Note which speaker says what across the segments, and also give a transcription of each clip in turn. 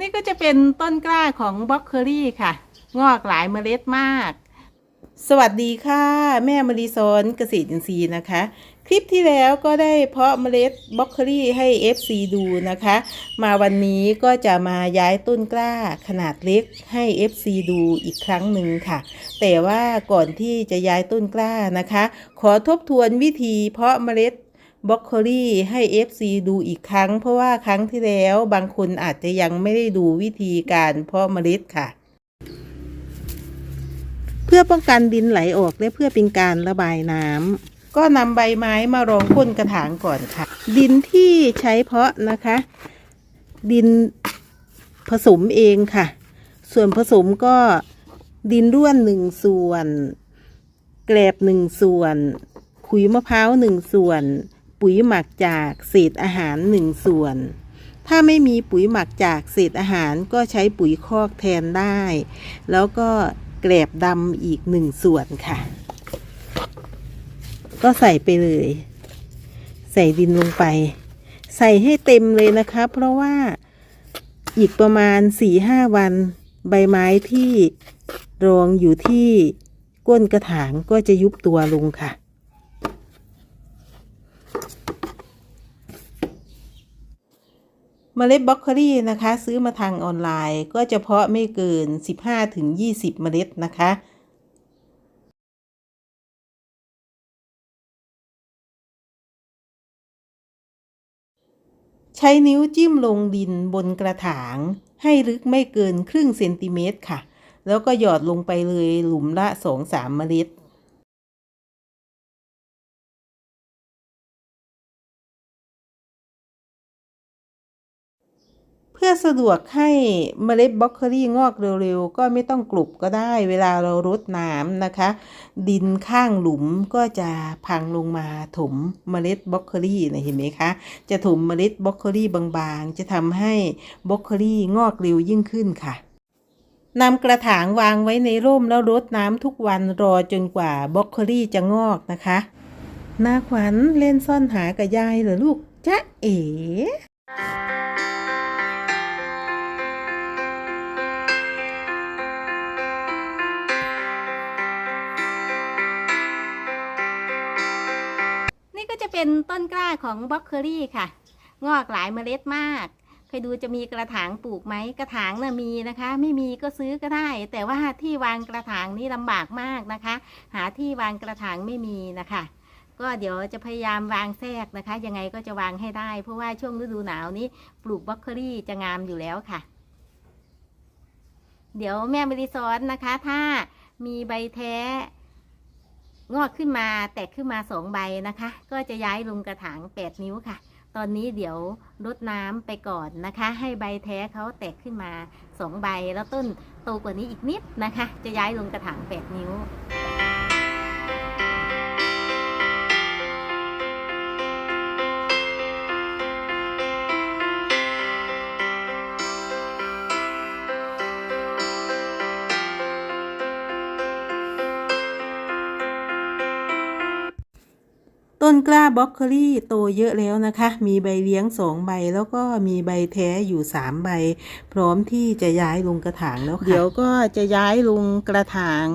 Speaker 1: นี่ก็จะเป็นต้นกล้าของบล็อกเคอรี่ค่ะ งอกหลายเมล็ดมาก สวัสดีค่ะ แม่มารีซอนเกษตรอินทรีย์นะคะ คลิปที่แล้วก็ได้เพาะเมล็ดบล็อกเคอรี่ให้ FC ดูนะคะ มาวันนี้ก็จะมาย้ายต้นกล้าขนาดเล็กให้ FC ดูอีกครั้งหนึ่งค่ะ แต่ว่าก่อนที่จะย้ายต้นกล้านะคะ ขอทบทวนวิธีเพาะเมล็ด บล็อกโคลี่ให้ FC ดูอีกครั้ง เพราะว่าครั้งที่แล้วบางคนอาจจะยังไม่ได้ดูวิธีการเพาะเมล็ดค่ะ เพื่อป้องกันดินไหลออกและเพื่อเป็นการระบายน้ำก็นำใบไม้มารองก้นกระถางก่อนค่ะ ดินที่ใช้เพาะนะคะ ดินผสมเองค่ะ ส่วนผสมก็ดินร่วนหนึ่งส่วน แกลบหนึ่งส่วนขุยมะพร้าวหนึ่งส่วน ปุ๋ยหมักจากเศษอาหารหนึ่งส่วน ถ้าไม่มีปุ๋ยหมักจากเศษอาหารก็ใช้ปุ๋ยคอกแทนได้ แล้วก็แกลบดำอีกหนึ่งส่วนค่ะ ก็ใส่ไปเลย ใส่ดินลงไป ใส่ให้เต็มเลยนะคะ เพราะว่าอีกประมาณสี่ห้าวัน ใบไม้ที่รองอยู่ที่ก้นกระถางก็จะยุบตัวลงค่ะ เมล็ดบล็อกโคลี่นะคะ ซื้อมาทางออนไลน์ ก็จะเพาะไม่เกิน 15-20 เมล็ดนะคะใช้นิ้วจิ้มลงดินบนกระถาง ให้ลึกไม่เกินครึ่งเซนติเมตรค่ะ แล้วก็หยอดลงไปเลยหลุมละ 2-3 เมล็ด เพื่อสะดวกให้เมล็ดบล็อกโคลี่งอกเร็วๆ ก็ไม่ต้องกลุบก็ได้ เวลาเรารดน้ำนะคะ ดินข้างหลุมก็จะพังลงมาถมเมล็ดบล็อกโคลี่นะเห็นไหมคะ จะถมเมล็ดบล็อกโคลี่บางๆ จะทำให้บล็อกโคลี่งอกเร็วยิ่งขึ้นค่ะนำกระถางวางไว้ในร่มแล้วรดน้ำทุกวันรอจนกว่าบล็อกโคลี่จะงอกนะคะนาขวัญเล่นซ่อนหากับยายเหรอลูกจ๊ะเอ๋ เป็นต้นกล้าของบล็อกเคอรี่ค่ะ งอกหลายเมล็ดมากเคยดูจะมีกระถางปลูกไหมกระถางน่ะมีนะคะ ไม่มีก็ซื้อก็ได้ แต่ว่าที่วางกระถางนี่ลำบากมากนะคะ หาที่วางกระถางไม่มีนะคะ ก็เดี๋ยวจะพยายามวางแทรกนะคะ ยังไงก็จะวางให้ได้ เพราะว่าช่วงฤดูหนาวนี้ปลูกบล็อกเคอรี่จะงามอยู่แล้วค่ะ เดี๋ยวแม่บริซอนนะคะ ถ้ามีใบแท้ งอกขึ้นมาแตกขึ้นมาสองใบนะคะ ก็จะย้ายลงกระถางแปดนิ้วค่ะ ตอนนี้เดี๋ยวรดน้ำไปก่อนนะคะ ให้ใบแท้เขาแตกขึ้นมาสองใบ แล้วต้นโตกว่านี้อีกนิดนะคะ จะย้ายลงกระถางแปดนิ้ว กล้าบล็อกโคลี่โตเยอะแล้วนะคะ มีใบเลี้ยงสองใบแล้วก็มีใบแท้อยู่สามใบ พร้อมที่จะย้ายลงกระถางแล้วค่ะ เดี๋ยวก็จะย้ายลงกระถาง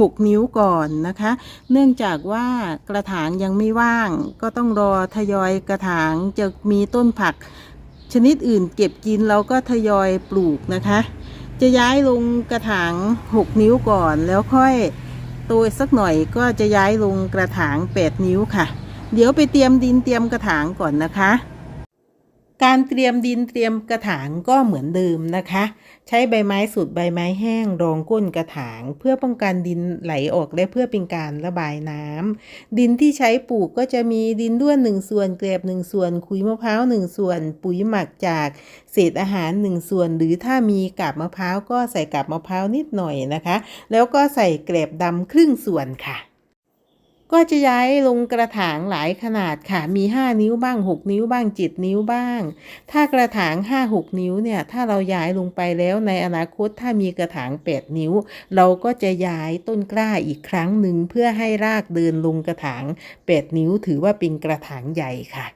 Speaker 1: หกนิ้วก่อนนะคะ เนื่องจากว่ากระถางยังไม่ว่าง ก็ต้องรอทยอยกระถางจะมีต้นผัก ชนิดอื่นเก็บกินเราก็ทยอยปลูกนะคะ จะย้ายลงกระถางหกนิ้วก่อนแล้วค่อยโตสักหน่อยก็จะย้ายลงกระถางแปดนิ้วค่ะ เดี๋ยวไปเตรียมดินเตรียมกระถางก่อนนะคะ การเตรียมดินเตรียมกระถางก็เหมือนเดิมนะคะ ใช้ใบไม้สุดใบไม้แห้งรองก้นกระถาง เพื่อป้องกันดินไหลออกและเพื่อเป็นการระบายน้ำดินที่ใช้ปลูกก็จะมีดินด้วนหนึ่งส่วนเกลบหนึ่งส่วนขุยมะพร้าวหนึ่งส่วน ปุ๋ยหมักจากเศษอาหารหนึ่งส่วน หรือถ้ามีกาบมะพร้าวก็ใส่กาบมะพร้าวนิดหน่อยนะคะ แล้วก็ใส่เกลบดำครึ่งส่วนค่ะ ก็จะย้ายลงกระถางหลายขนาดค่ะ มี 5 นิ้วบ้าง 6 นิ้วบ้าง 7 นิ้วบ้าง ถ้ากระถาง 5-6 นิ้วเนี่ย ถ้าเราย้ายลงไปแล้วในอนาคตถ้ามีกระถาง 8 นิ้ว เราก็จะย้ายต้นกล้าอีกครั้งหนึ่งเพื่อให้รากเดินลงกระถาง 8 นิ้วถือว่าเป็นกระถางใหญ่ค่ะ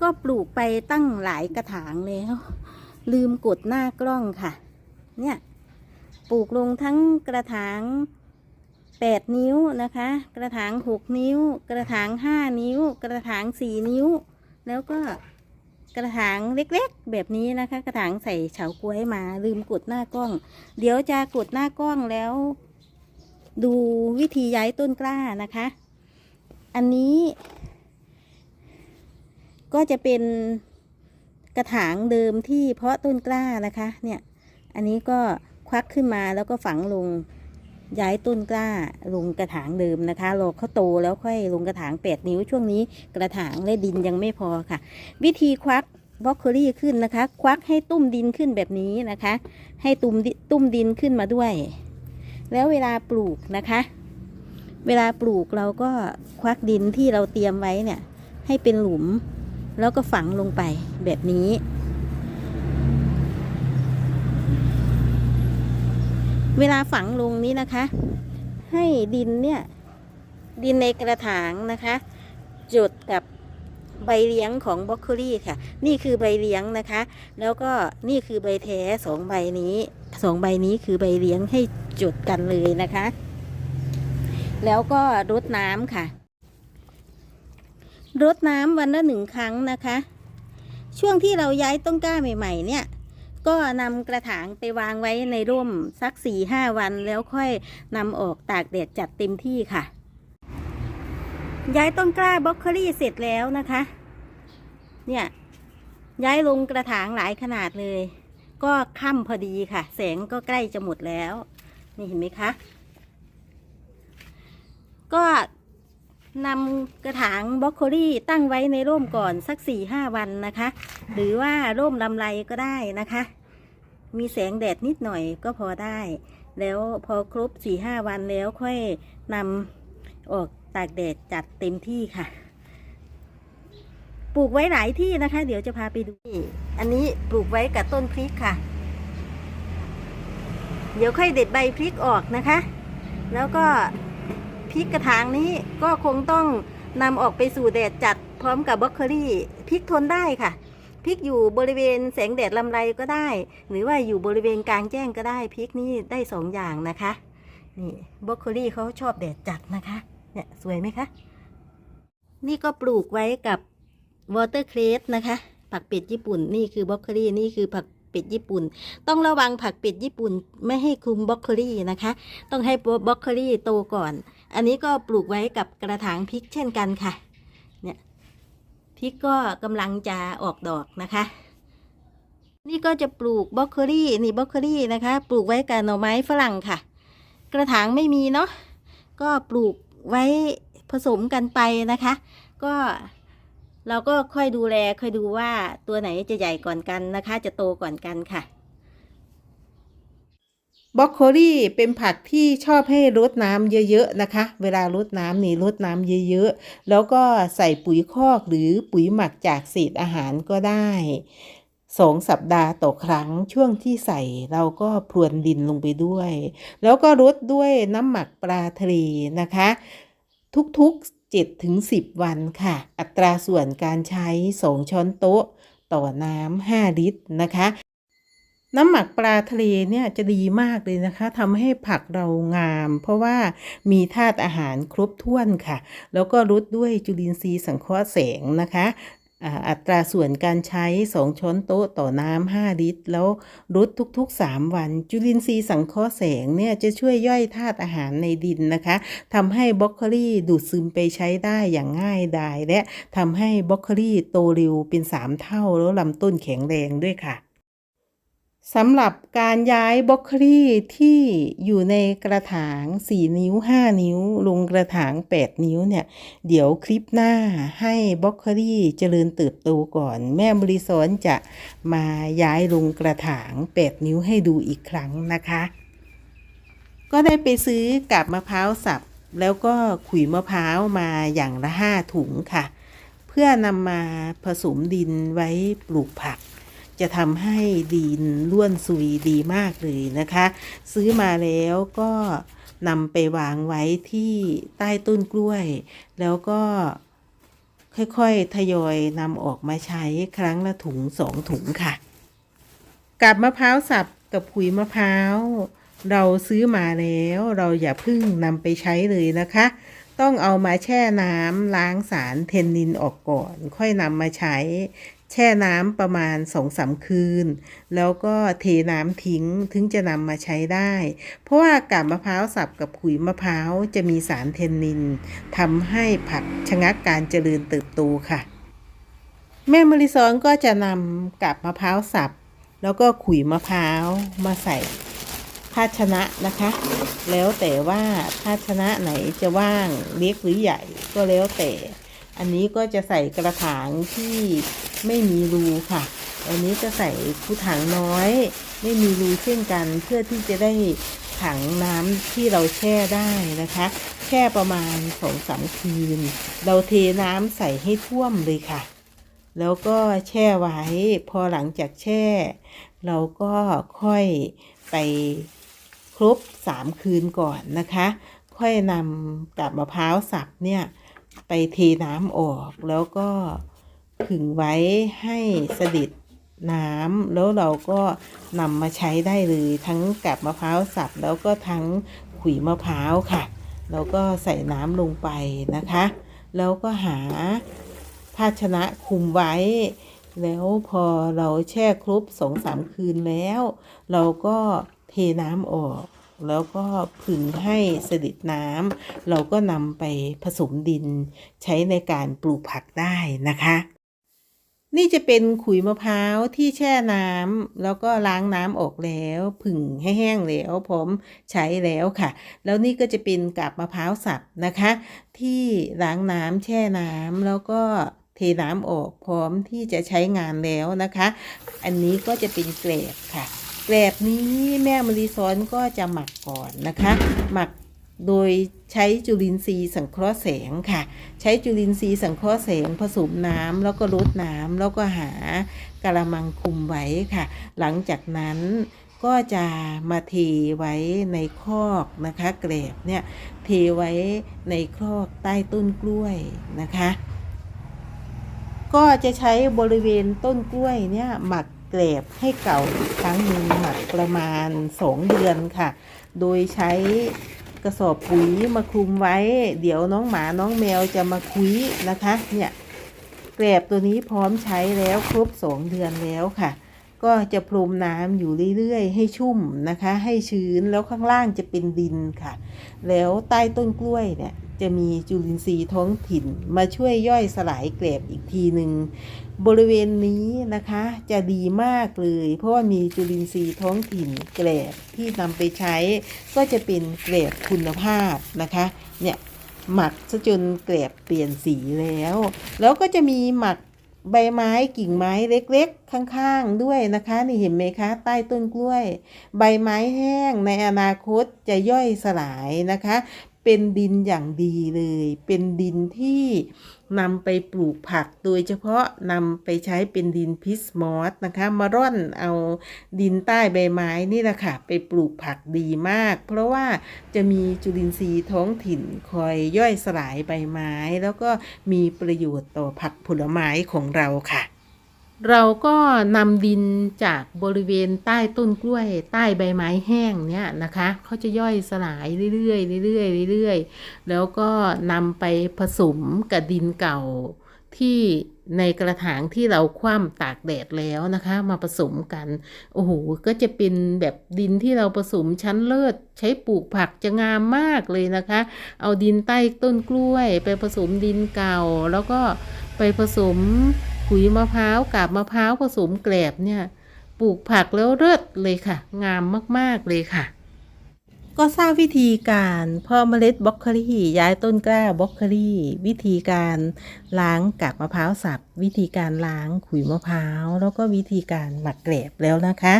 Speaker 1: ก็ปลูกไปตั้งหลายกระถางแล้ว
Speaker 2: ลืมกดหน้ากล้องค่ะ เนี่ย ปลูกลงทั้งกระถาง 8 นิ้วนะคะ กระถาง 6 นิ้ว กระถาง 5 นิ้ว กระถาง 4 นิ้ว แล้วก็กระถางเล็กๆ แบบนี้นะคะ กระถางใส่เฉาก๊วยมาลืมกดหน้ากล้อง เดี๋ยวจะกดหน้ากล้องแล้ว ดูวิธีย้ายต้นกล้านะคะ อันนี้ ก็จะเป็นกระถางเดิมที่เพาะต้นกล้านะคะ เนี่ย อันนี้ก็ควักขึ้นมาแล้วก็ฝังลง ย้ายต้นกล้าลงกระถางเดิมนะคะรอเขาโตแล้วค่อยลงกระถาง 8 นิ้วช่วงนี้กระถางและดินยังไม่พอค่ะ วิธีควักบล็อกโคลี่ขึ้นนะคะ ควักให้ตุ้มดินขึ้นแบบนี้นะคะ ให้ตุ้มตุ้มดินขึ้นมาด้วย แล้วเวลาปลูกนะคะ เวลาปลูกเราก็ควักดินที่เราเตรียมไว้เนี่ย ให้เป็นหลุม แล้วก็ฝังลงไปแบบนี้ เวลาฝังลงนี้นะคะ ให้ดินเนี่ย ดินในกระถางนะคะ จุดกับใบเลี้ยงของบล็อกโคลี่ค่ะ นี่คือใบเลี้ยงนะคะ แล้วก็นี่คือใบแท้สองใบนี้สองใบนี้คือใบเลี้ยงให้จุดกันเลยนะคะ แล้วก็รดน้ำค่ะรดน้ำวันละหนึ่งครั้งนะคะ ช่วงที่เราย้ายต้นกล้าใหม่ ๆ เนี่ย ก็นำกระถางไปวางไว้ในร่มสักสี่ห้าวันแล้วค่อยนำออกตากแดดจัดเต็มที่ค่ะ ย้ายต้นกล้าบล็อกโคลี่เสร็จแล้วนะคะ เนี่ยย้ายลงกระถางหลายขนาดเลย ก็ค่ำพอดีค่ะ แสงก็ใกล้จะหมดแล้ว นี่เห็นไหมคะ ก็ นำกระถางบล็อกโคลี่ตั้งไว้ในร่มก่อนสักสี่ห้าวันนะคะ หรือว่าร่มลำไรก็ได้นะคะ มีแสงแดดนิดหน่อยก็พอได้ แล้วพอครบสี่ห้าวันแล้วค่อยนำออกตากแดดจัดเต็มที่ค่ะ ปลูกไว้หลายที่นะคะ เดี๋ยวจะพาไปดู อันนี้ปลูกไว้กับต้นพริกค่ะ เดี๋ยวค่อยเด็ดใบพริกออกนะคะ แล้วก็ ริกกระถางนี้ก็คงต้องนำออกไปสู่แดดจัดพร้อมกับบล็อกโคลี่พริกทนได้ค่ะพริกอยู่บริเวณแสงแดดลำไรก็ได้ หรือว่าอยู่บริเวณกลางแจ้งก็ได้พริกนี่ได้สองอย่างนะคะนี่บล็อกโคลี่เขาชอบแดดจัดนะคะเนี่ยสวยไหมคะ นี่ก็ปลูกไว้กับวอเตอร์เครสนะคะผักเป็ดญี่ปุ่นนี่คือบล็อกโคลี่นี่คือผักเป็ดญี่ปุ่น ต้องระวังผักเป็ดญี่ปุ่นไม่ให้คลุมบล็อกโคลี่นะคะ ต้องให้บล็อกโคลี่โตก่อน อันนี้ก็ปลูกไว้กับกระถางพริกเช่นกันค่ะ เนี่ยพริกก็กำลังจะออกดอกนะคะ นี่ก็จะปลูกบล็อกโคลี่นี่บล็อกโคลี่นะคะ ปลูกไว้กับหน่อไม้ฝรั่งค่ะ กระถางไม่มีเนาะก็ปลูกไว้ผสมกันไปนะคะ ก็เราก็ค่อยดูแลค่อยดูว่าตัวไหนจะใหญ่ก่อนกันนะคะ จะโตก่อนกันค่ะ
Speaker 1: บรอกโคลีเป็นผักที่ชอบให้รดน้ำเยอะๆนะคะ เวลารดน้ำนี่รดน้ำเยอะๆ แล้วก็ใส่ปุ๋ยคอกหรือปุ๋ยหมักจากเศษอาหารก็ได้สองสัปดาห์ต่อครั้งช่วงที่ใส่เราก็พรวนดินลงไปด้วย แล้วก็รดด้วยน้ำหมักปลาทะเลนะคะ ทุกๆ7ถึง10 วันค่ะ อัตราส่วนการใช้ 2 ช้อนโต๊ะ ต่อน้ำ5ลิตรนะคะ น้ำหมักปลาทะเลเนี่ยจะดีมากเลยนะคะทำให้ผักเรางาม เพราะว่ามีธาตุอาหารครบถ้วนค่ะ แล้วก็รดด้วยจุลินทรีย์สังเคราะห์แสงนะคะอัตราส่วนการใช้ 2 ช้อนโต๊ะต่อน้ำ 5 ลิตร แล้วรดทุก ๆ 3 วัน จุลินทรีย์สังเคราะห์แสงเนี่ยจะช่วยย่อยธาตุอาหารในดินนะคะทำให้บล็อกโคลี่ดูดซึมไปใช้ได้อย่างง่ายดาย และทำให้บล็อกโคลี่โตเร็วเป็น 3 เท่าแล้วลำต้นแข็งแรงด้วยค่ะ สำหรับการย้ายบล็อกคลี่ที่อยู่ในกระถาง 4 นิ้ว 5 นิ้ว ลงกระถาง 8 นิ้วเนี่ย เดี๋ยวคลิปหน้าให้บล็อกคลี่เจริญเติบโตก่อน แม่บริสอนจะมาย้ายลงกระถาง 8 นิ้วให้ดูอีกครั้งนะคะ ก็ได้ไปซื้อกับมะพร้าวสับ แล้วก็ขุยมะพร้าวมาอย่างละ 5 ถุงค่ะ เพื่อนำมาผสมดินไว้ปลูกผัก จะทำให้ดินร่วนซุยดีมากเลยนะคะ ซื้อมาแล้วก็นำไปวางไว้ที่ใต้ต้นกล้วย แล้วก็ค่อยๆ ทยอยนำออกมาใช้ครั้งละถุงสองถุงค่ะ กับมะพร้าวสับกับขุยมะพร้าว เราซื้อมาแล้วเราอย่าพึ่งนำไปใช้เลยนะคะ ต้องเอามาแช่น้ำล้างสารเทนนินออกก่อน ค่อยนำมาใช้ ช่น้ำประมาณสองสามคืน แล้วก็เทน้ำทิ้งถึงจะนำมาใช้ได้ เพราะว่ากาบมะพร้าวสับกับขุยมะพร้าวจะมีสารเทนนินทำให้ผักชะงักการเจริญเติบโตค่ะ แม่มริซอนก็จะนำกาบมะพร้าวสับ แล้วก็ขุยมะพร้าวมาใส่ภาชนะนะคะ แล้วแต่ว่าภาชนะไหนจะว่างเล็กหรือใหญ่ก็แล้วแต่ อันนี้ก็จะใส่กระถางที่ไม่มีรูค่ะ อันนี้จะใส่คูถังน้อย ไม่มีรูเช่นกัน เพื่อที่จะได้ถังน้ำที่เราแช่ได้นะคะ แช่ประมาณสองสามคืน เราเทน้ำใส่ให้ท่วมเลยค่ะ แล้วก็แช่ไว้ พอหลังจากแช่ เราก็ค่อยไปครบสามคืนก่อนนะคะ ค่อยนำกับมะพร้าวสับเนี่ย ไปเทน้ำออกแล้วก็ผึ่งไว้ให้สดิดน้ำแล้วเราก็นำมาใช้ได้เลยทั้งกับมะพร้าวสับแล้วก็ทั้งขุยมะพร้าวค่ะ แล้วก็ใส่น้ำลงไปนะคะ แล้วก็หาภาชนะคุมไว้ แล้วพอเราแช่ครบสองสามคืนแล้ว เราก็เทน้ำออก แล้วก็ผึ่งให้สดิดน้ำเราก็นำไปผสมดินใช้ในการปลูกผักได้นะคะ นี่จะเป็นขุยมะพร้าวที่แช่น้ำแล้วก็ล้างน้ำออกแล้วผึ่งให้แห้งแล้วพร้อมใช้แล้วค่ะ แล้วนี่ก็จะเป็นกาบมะพร้าวสับนะคะ ที่ล้างน้ำแช่น้ำแล้วก็เทน้ำออกพร้อมที่จะใช้งานแล้วนะคะ อันนี้ก็จะเป็นเกล็ดค่ะ แกลบนี้แม่มรีซ้อนก็จะหมักก่อนนะคะ หมักโดยใช้จุลินทรีย์สังเคราะห์แสงค่ะ ใช้จุลินทรีย์สังเคราะห์แสงผสมน้ำแล้วก็ลดน้ำแล้วก็หากระมังคุมไว้ค่ะ หลังจากนั้นก็จะมาเทไว้ในคอกนะคะแกลบเนี่ยเทไว้ในคอกใต้ต้นกล้วยนะคะ ก็จะใช้บริเวณต้นกล้วยเนี่ยหมัก เกลบให้เก่าอีกครั้งหนึ่งหมักประมาณ 2 เดือนค่ะ โดยใช้กระสอบปุ๋ยมาคลุมไว้ เดี๋ยวน้องหมาน้องแมวจะมาคุยนะคะเนี่ยแกลบตัวนี้พร้อมใช้แล้วครบ 2 เดือนแล้วค่ะ ก็จะพรมน้ำอยู่เรื่อยๆ ให้ชุ่มนะคะ ให้ชื้นแล้วข้างล่างจะเป็นดินค่ะ แล้วใต้ต้นกล้วยเนี่ยจะมีจุลินทรีย์ท้องถิ่นมาช่วยย่อยสลายเกลบอีกทีหนึ่ง บริเวณนี้นะคะจะดีมากเลย เพราะว่ามีจุลินทรีย์ท้องถิ่นเกลบที่นำไปใช้ก็จะเป็นเกลบคุณภาพนะคะเนี่ยหมักซะจนเกลบเปลี่ยนสีแล้ว แล้วก็จะมีหมักใบไม้กิ่งไม้เล็กๆ ข้างๆด้วยนะคะ นี่เห็นไหมคะ ใต้ต้นกล้วย ใบไม้แห้งในอนาคตจะย่อยสลายนะคะ เป็นดินอย่างดีเลย เป็นดินที่ นำไปปลูกผักโดยเฉพาะนำไปใช้เป็นดินพิสมอสนะคะมาร่อนเอาดินใต้ใบไม้นี่แหละค่ะไปปลูกผักดีมาก เพราะว่าจะมีจุลินทรีย์ท้องถิ่นคอยย่อยสลายใบไม้ แล้วก็มีประโยชน์ต่อผักผลไม้ของเราค่ะ เราก็นำดินจากบริเวณใต้ต้นกล้วย ใต้ใบไม้แห้งเนี่ยนะคะเขาจะย่อยสลายเรื่อยๆเรื่อยๆเรื่อยๆแล้วก็นำไปผสมกับดินเก่าที่ในกระถางที่เราคว่ำตากแดดแล้วนะคะ มาผสมกันโอ้โหก็จะเป็นแบบดินที่เราผสมชั้นเลิศใช้ปลูกผักจะงามมากเลยนะคะ เอาดินใต้ต้นกล้วย ไปผสมดินเก่า แล้วก็ไปผสม ขุยมะพร้าวกาบมะพร้าวผสมแกลบเนี่ย ปลูกผักแล้วเลิศเลยค่ะ งามมากๆเลยค่ะ ก็ทราบวิธีการเพาะเมล็ดบล็อกโคลี่ย้ายต้นกล้าบล็อกโคลี่วิธีการล้างกากมะพร้าวสับ วิธีการล้างขุยมะพร้าวแล้วก็วิธีการหมักแกลบแล้วนะคะ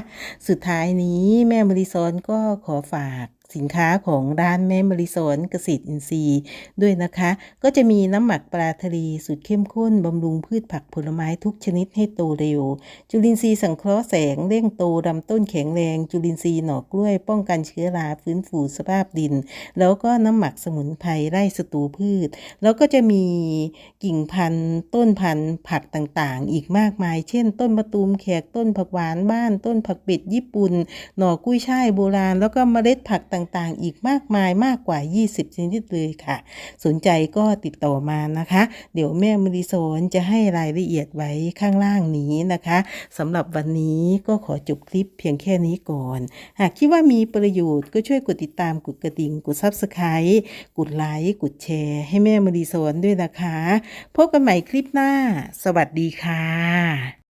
Speaker 1: สุดท้ายนี้แม่มริซอนก็ขอฝาก สินค้าของร้านแม่มริสนเกษตรอินทรีย์ด้วยนะคะ ก็จะมีน้ำหมักปลาทะเลสูตรเข้มข้นบำรุงพืชผักผลไม้ทุกชนิดให้โตเร็ว จุลินทรีย์สังเคราะห์แสงเร่งโตลำต้นแข็งแรง จุลินทรีย์หน่อกล้วย ป้องกันเชื้อราฟื้นฟูสภาพดิน แล้วก็น้ำหมักสมุนไพรไร่ศัตรูพืช แล้วก็จะมีกิ่งพันธุ์ต้นพันธุ์ผักต่างๆ อีกมากมาย เช่น ต้นมะตูมแขกต้นผักหวานบ้าน ต้นผักเป็ดญี่ปุ่น หน่อกุ้ยช่ายโบราณ แล้วก็เมล็ดผักต่างๆ อีกมากมายมากกว่า 20 ชนิดเลยค่ะ สนใจก็ติดต่อมานะคะ เดี๋ยวแม่มริโซนจะให้รายละเอียดไว้ข้างล่างนี้นะคะสำหรับวันนี้ก็ขอจบคลิปเพียงแค่นี้ก่อน หากคิดว่ามีประโยชน์ก็ช่วยกดติดตามกดกระดิ่งกด Subscribe กดไลค์กดแชร์ ให้แม่มริโซนด้วยนะคะ พบกันใหม่คลิปหน้า สวัสดีค่ะ